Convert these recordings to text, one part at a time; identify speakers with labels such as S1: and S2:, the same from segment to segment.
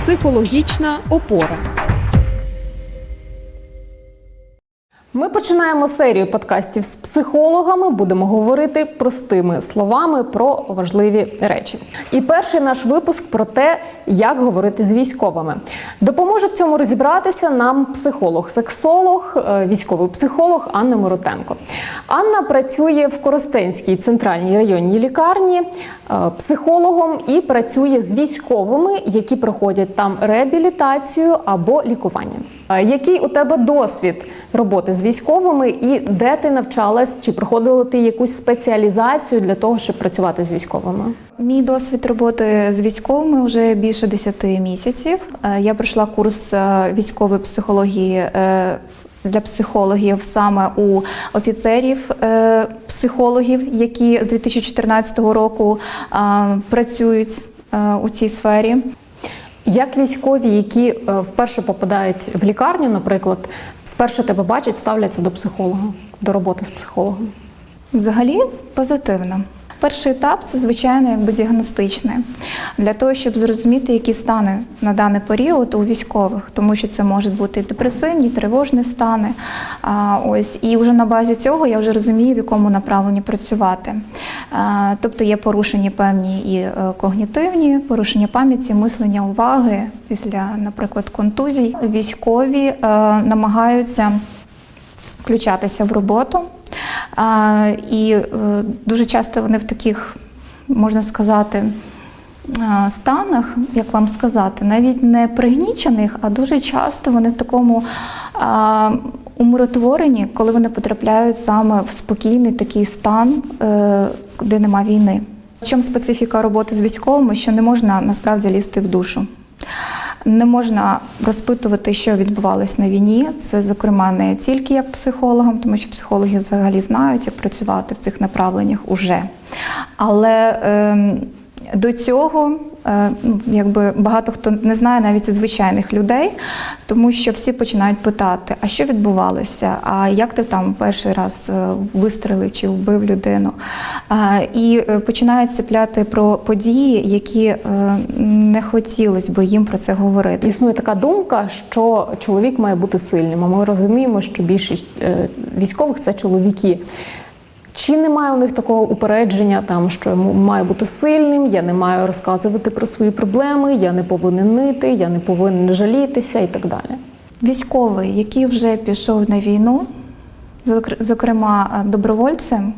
S1: Психологічна опора.
S2: Ми починаємо серію подкастів з психологами. Будемо говорити простими словами про важливі речі. І перший наш випуск про те, як говорити з військовими. Допоможе в цьому розібратися нам психолог, сексолог, е, військовий психолог Анна Моротенко. Анна працює в Коростенській центральній районній лікарні е, психологом і працює з військовими, які проходять там реабілітацію або лікування. Який у тебе досвід роботи з військовими, і де ти навчалась, чи проходила ти якусь спеціалізацію для того, щоб працювати з військовими?
S3: Мій досвід роботи з військовими вже більше 10 місяців. Е, Я пройшла курс е, військової психології е, для психологів саме у офіцерів психологів, які з 2014 року працюють у цій сфері.
S2: Як військові, які е, вперше попадають в лікарню, наприклад, вперше тебе бачать, ставляться до психолога, до роботи з психологом?
S3: Взагалі позитивно. Перший етап це звичайно якби діагностичний для того, щоб зрозуміти, які стани на даний період у військових, тому що це можуть бути депресивні, і тривожні стани. А, ось і вже на базі цього я вже розумію, в якому направленні працювати. А, тобто є порушення певні і е, когнітивні, порушення пам'яті, мислення, уваги після, наприклад, контузій. Військові е, намагаються включатися в роботу. І е, дуже часто вони в таких, можна сказати, станах, як вам сказати, навіть не пригнічених, а дуже часто вони в такому умиротворенні, коли вони потрапляють саме в спокійний такий стан, е, де нема війни. В чому специфіка роботи з військовими, що не можна насправді лізти в душу. Не можна розпитувати, що відбувалось на війні. Це, зокрема, не тільки як психологам, тому що психологи взагалі знають, як працювати в цих направленнях уже. Але е, до цього якби багато хто не знає навіть звичайних людей, тому що всі починають питати, а що відбувалося, а як ти там перший раз е, вистрелив чи вбив людину. Е, І е, починають цепляти про події, які е, не хотілося би їм про це говорити.
S2: Існує така думка, що чоловік має бути сильним. А ми розуміємо, що більшість е, військових це чоловіки. Чи немає у них такого упередження, там що йому має бути сильним, я не маю розказувати про свої проблеми, я не повинен нити, я не повинен жалітися і так далі.
S3: Військовий, який вже пішов на війну, зокр- зокрема добровольцем,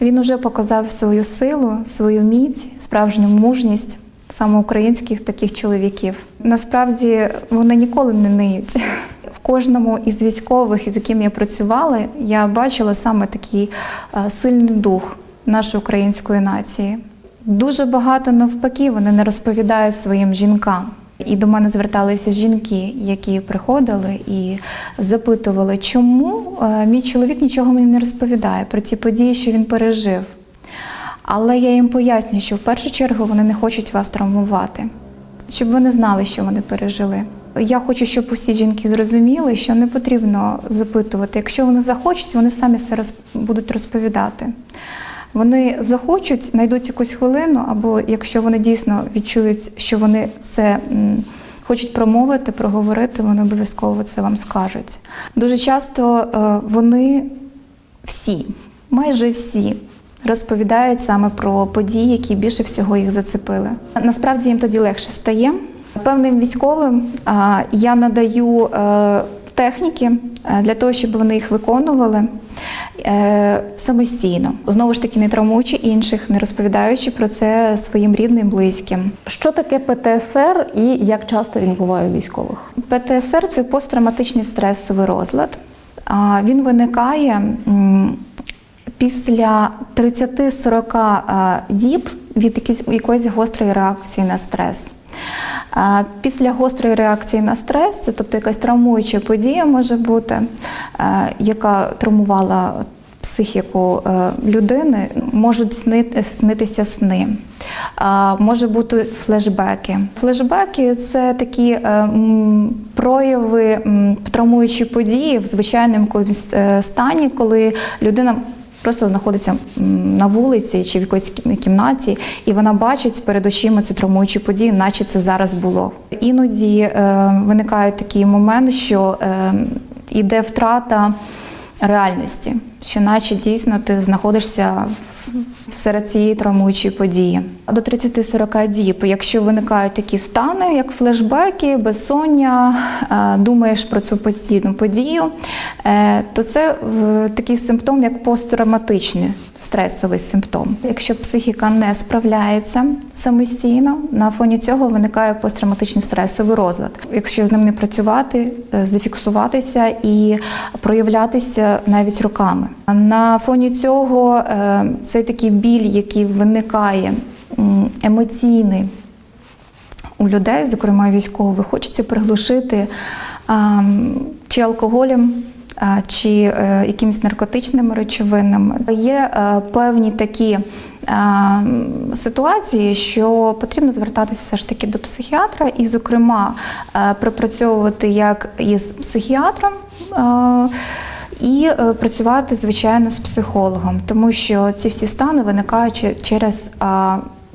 S3: він вже показав свою силу, свою міць, справжню мужність саме українських таких чоловіків. Насправді вони ніколи не ниють. Кожному із військових, з яким я працювала, я бачила саме такий е, сильний дух нашої української нації. Дуже багато навпаки вони не розповідають своїм жінкам. І до мене зверталися жінки, які приходили і запитували, чому е, мій чоловік нічого мені не розповідає про ті події, що він пережив. Але я їм пояснюю, що в першу чергу вони не хочуть вас травмувати, щоб ви не знали, що вони пережили. Я хочу, щоб усі жінки зрозуміли, що не потрібно запитувати. Якщо вони захочуть, вони самі все роз... будуть розповідати. Вони захочуть, знайдуть якусь хвилину, або якщо вони дійсно відчують, що вони це хочуть промовити, проговорити, вони обов'язково це вам скажуть. Дуже часто е, вони всі, майже всі, розповідають саме про події, які більше всього їх зацепили. Насправді їм тоді легше стає. Певним військовим я надаю е, техніки е, для того, щоб вони їх виконували е, самостійно. Знову ж таки, не травмуючи інших, не розповідаючи про це своїм рідним, близьким.
S2: Що таке ПТСР і як часто він буває у військових?
S3: ПТСР це посттравматичний стресовий розлад. Він виникає після 30-40 е, діб від якоїсь гострої реакції на стрес. Після гострої реакції на стрес, це тобто якась травмуюча подія може бути, яка травмувала психіку е, людини, можуть снитися сни. Може бути флешбеки. Флешбеки це такі е, прояви м, травмуючої події в звичайному е, стані, коли людина просто знаходиться на вулиці чи в якоїсь кімнаті, і вона бачить перед очима цю травмуючу подію, наче це зараз було. Іноді е, виникає такий момент, що е, іде втрата реальності, що наче дійсно ти знаходишся в- серед цієї травмуючої події. До 30-40 діб, якщо виникають такі стани, як флешбеки, безсоння, е, думаєш про цю постійну подію, е, то це такий симптом, як посттравматичний стресовий симптом. Якщо психіка не справляється самостійно, на фоні цього виникає посттравматичний стресовий розлад. Якщо з ним не працювати, е, зафіксуватися і проявлятися навіть роками. На фоні цього цей такий біль, який виникає емоційний у людей, зокрема військових, хочеться приглушити чи алкоголем. Чи е, якимись наркотичними речовинами є е, певні такі ситуації, що потрібно звертатися все ж таки до психіатра, і, зокрема, е, пропрацьовувати як із психіатром. І е, працювати звичайно з психологом, тому що ці всі стани виникають через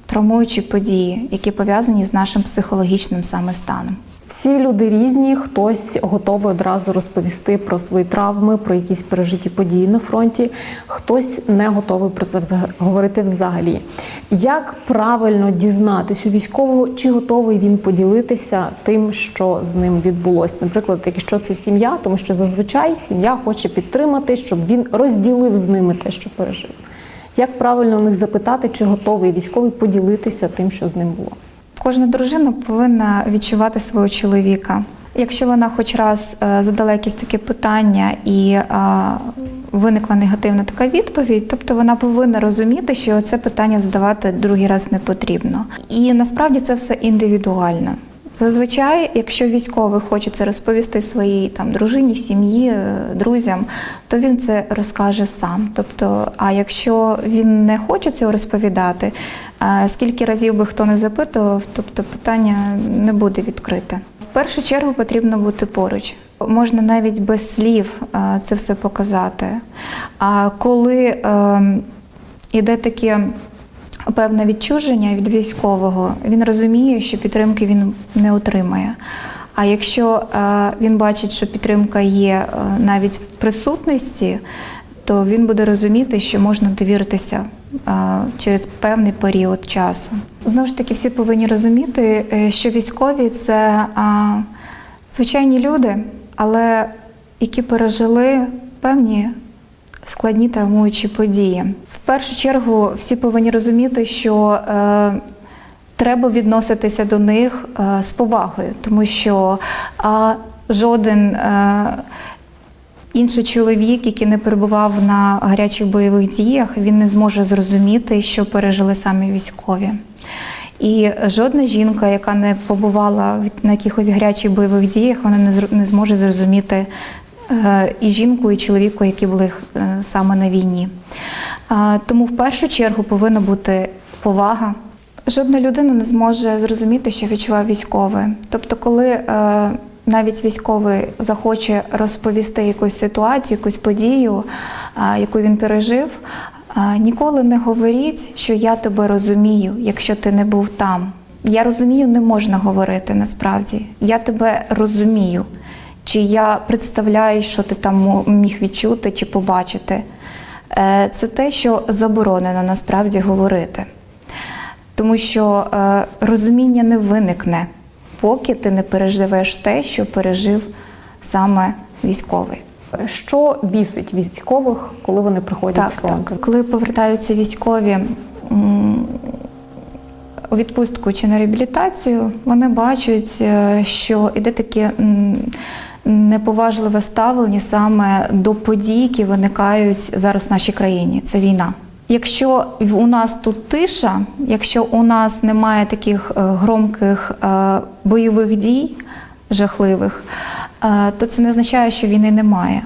S3: травмуючі події, які пов'язані з нашим психологічним саме станом.
S2: Всі люди різні, хтось готовий одразу розповісти про свої травми, про якісь пережиті події на фронті, хтось не готовий про це говорити взагалі. Як правильно дізнатись у військового, чи готовий він поділитися тим, що з ним відбулося? Наприклад, якщо це сім'я, тому що зазвичай сім'я хоче підтримати, щоб він розділив з ними те, що пережив. Як правильно у них запитати, чи готовий військовий поділитися тим, що з ним було?
S3: Кожна дружина повинна відчувати свого чоловіка. Якщо вона хоч раз е, задала якісь таке питання і е, виникла негативна така відповідь, тобто вона повинна розуміти, що це питання задавати другий раз не потрібно. І насправді це все індивідуально. Зазвичай, якщо військовий хоче це розповісти своїй там дружині, сім'ї, е, друзям, то він це розкаже сам. Тобто, а якщо він не хоче цього розповідати, е, скільки разів би хто не запитував, тобто питання не буде відкрите. В першу чергу потрібно бути поруч. Можна навіть без слів е, це все показати. А коли е, іде таке певне відчуження від військового, він розуміє, що підтримки він не отримає. А якщо е, він бачить, що підтримка є е, навіть в присутності, то він буде розуміти, що можна довіритися е, через певний період часу. Знову ж таки, всі повинні розуміти, що військові це звичайні люди, але які пережили певні складні травмуючі події. В першу чергу всі повинні розуміти, що е, треба відноситися до них е, з повагою, тому що е, жоден е, інший чоловік, який не перебував на гарячих бойових діях, він не зможе зрозуміти, що пережили самі військові. І жодна жінка, яка не побувала на якихось гарячих бойових діях, вона не зможе зрозуміти і жінку, і чоловіку, які були е, саме на війні. Е, Тому в першу чергу повинна бути повага. Жодна людина не зможе зрозуміти, що відчуває військовий. Тобто, коли е, навіть військовий захоче розповісти якусь ситуацію, якусь подію, е, яку він пережив, е, ніколи не говоріть, що я тебе розумію, якщо ти не був там. Я розумію, не можна говорити насправді. Я тебе розумію. Чи я представляю, що ти там міг відчути чи побачити. Е, Це те, що заборонено насправді говорити. Тому що е, розуміння не виникне, поки ти не переживеш те, що пережив саме військовий.
S2: Що бісить військових, коли вони приходять
S3: Так,
S2: з фронту?
S3: так. Коли повертаються військові у відпустку чи на реабілітацію, вони бачать, е, що іде таке неповажливе ставлення саме до подій, які виникають зараз в нашій країні. Це війна. Якщо у нас тут тиша, якщо у нас немає таких е, громких е, бойових дій, жахливих, е, то це не означає, що війни немає.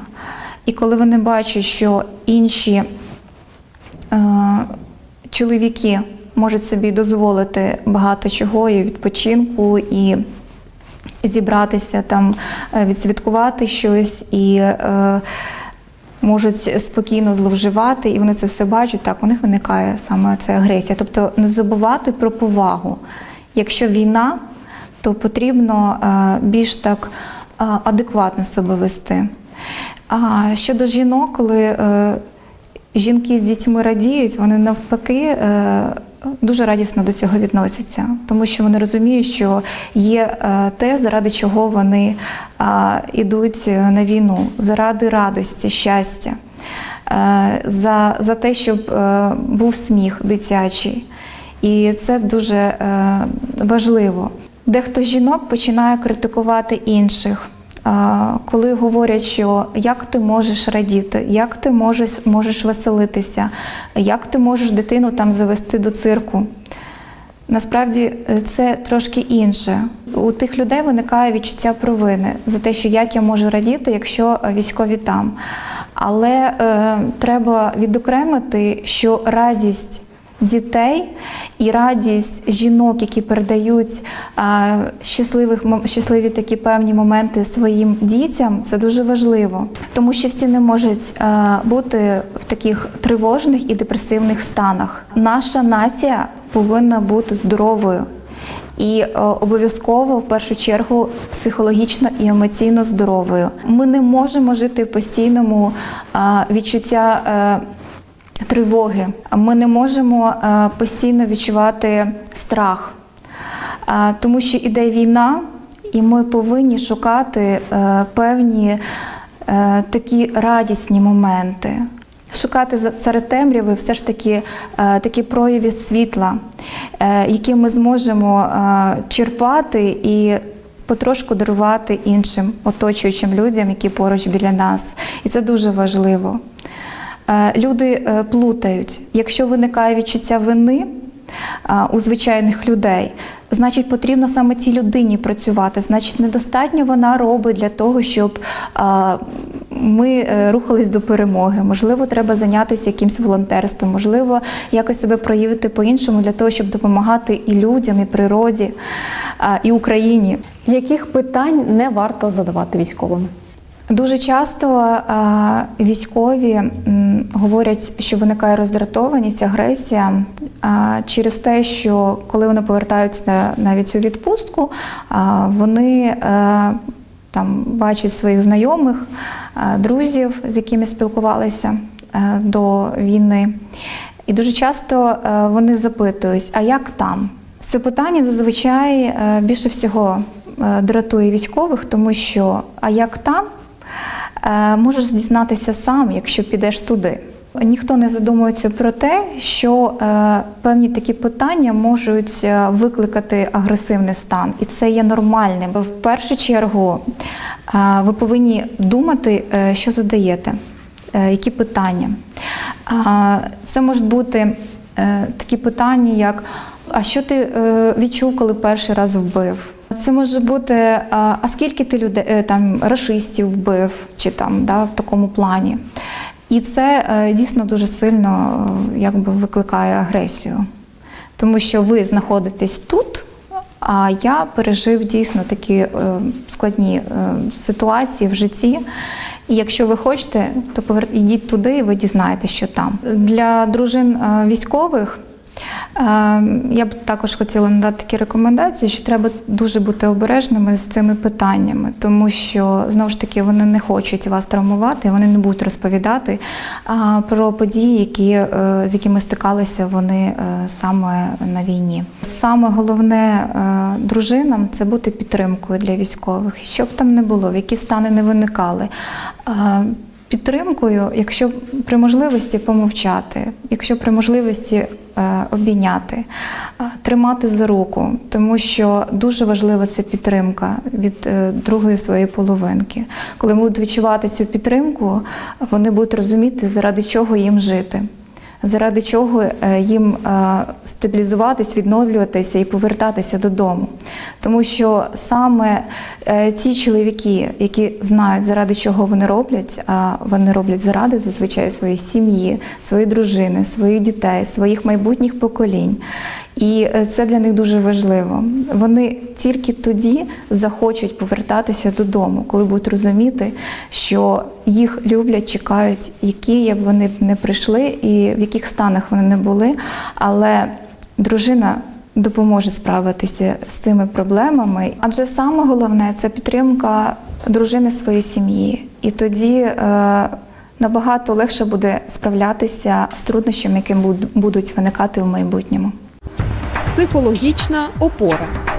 S3: І коли вони бачать, що інші чоловіки можуть собі дозволити багато чого і відпочинку, і зібратися там, е, відсвяткувати щось і е, можуть спокійно зловживати, і вони це все бачать. Так, у них виникає саме ця агресія. Тобто не забувати про повагу. Якщо війна, то потрібно е, більш так е, адекватно себе вести. А щодо жінок, коли е, жінки з дітьми радіють, вони навпаки е, дуже радісно до цього відносяться, тому що вони розуміють, що є е, те, заради чого вони йдуть на війну, заради радості, щастя, е, за, за те, щоб е, був сміх дитячий. І це дуже е, важливо. Дехто з жінок починає критикувати інших. Коли говорять, що як ти можеш радіти, як ти можеш, можеш веселитися, як ти можеш дитину там завести до цирку. Насправді е, це трошки інше. У тих людей виникає відчуття провини за те, що як я можу радіти, якщо військові там. Але е, треба відокремити, що радість дітей і радість жінок, які передають щасливих щасливі такі певні моменти своїм дітям, це дуже важливо, тому що всі не можуть бути в таких тривожних і депресивних станах. Наша нація повинна бути здоровою. І е, обов'язково в першу чергу психологічно і емоційно здоровою. Ми не можемо жити в постійному відчуття. Тривоги. Ми не можемо е, постійно відчувати страх, Е, тому що іде війна, і ми повинні шукати е, певні такі радісні моменти. Шукати серед темряви все ж таки такі прояви світла, які ми зможемо черпати і потрошку дарувати іншим оточуючим людям, які поруч біля нас. І це дуже важливо. Е, Люди е, плутають. Якщо виникає відчуття вини е, у звичайних людей, значить потрібно саме цій людині працювати. Значить, недостатньо вона робить для того, щоб ми рухались до перемоги. Можливо, треба зайнятися якимось волонтерством, можливо, якось себе проявити по-іншому для того, щоб допомагати і людям, і природі, і Україні.
S2: Яких питань не варто задавати військовим?
S3: Дуже часто е, військові говорять, що виникає роздратованість, агресія е, через те, що коли вони повертаються навіть у відпустку, е, вони там бачать своїх знайомих, друзів, з якими спілкувалися до війни. І дуже часто вони запитують, а як там? Це питання зазвичай більше всього дратує військових, тому що а як там? Е, Можеш дізнатися сам, якщо підеш туди. Ніхто не задумується про те, що е, певні такі питання можуть е, викликати агресивний стан, і це є нормальним. В першу чергу е, ви повинні думати, е, що задаєте, е, які питання. А, Це можуть бути е, такі питання, як а що ти е, відчув, коли перший раз вбив? Це може бути, а, скільки ти людей е, там рашистів вбив, чи там да, в такому плані. І це е, дійсно дуже сильно е, якби викликає агресію. Тому що ви знаходитесь тут, а я пережив дійсно такі складні ситуації в житті. І якщо ви хочете, то ідіть туди, і ви дізнаєтесь, що там. Для дружин військових я б також хотіла надати такі рекомендації, що треба дуже бути обережними з цими питаннями, тому що знову ж таки вони не хочуть вас травмувати, вони не будуть розповідати про події, які, е, з якими стикалися вони е, саме на війні. Саме головне е, дружинам це бути підтримкою для військових, щоб там не було, в які стани не виникали. Підтримкою, якщо при можливості помовчати, якщо при можливості е, обійняти, е, тримати за руку, тому що дуже важлива це підтримка від е, другої своєї половинки. Коли будуть відчувати цю підтримку, вони будуть розуміти, заради чого їм жити. Заради чого е, їм е, стабілізуватись, відновлюватися і повертатися додому. Тому що саме ці чоловіки, які знають, заради чого вони роблять, а вони роблять заради зазвичай своєї сім'ї, своєї дружини, своїх дітей, своїх майбутніх поколінь. І е, це для них дуже важливо. Вони тільки тоді захочуть повертатися додому, коли будуть розуміти, що їх люблять, чекають, які б вони б не прийшли і в яких станах вони не були. Але дружина допоможе справитися з цими проблемами. Адже саме головне це підтримка дружини своєї сім'ї. І тоді е, набагато легше буде справлятися з труднощами, які будуть виникати в майбутньому.
S1: Психологічна опора.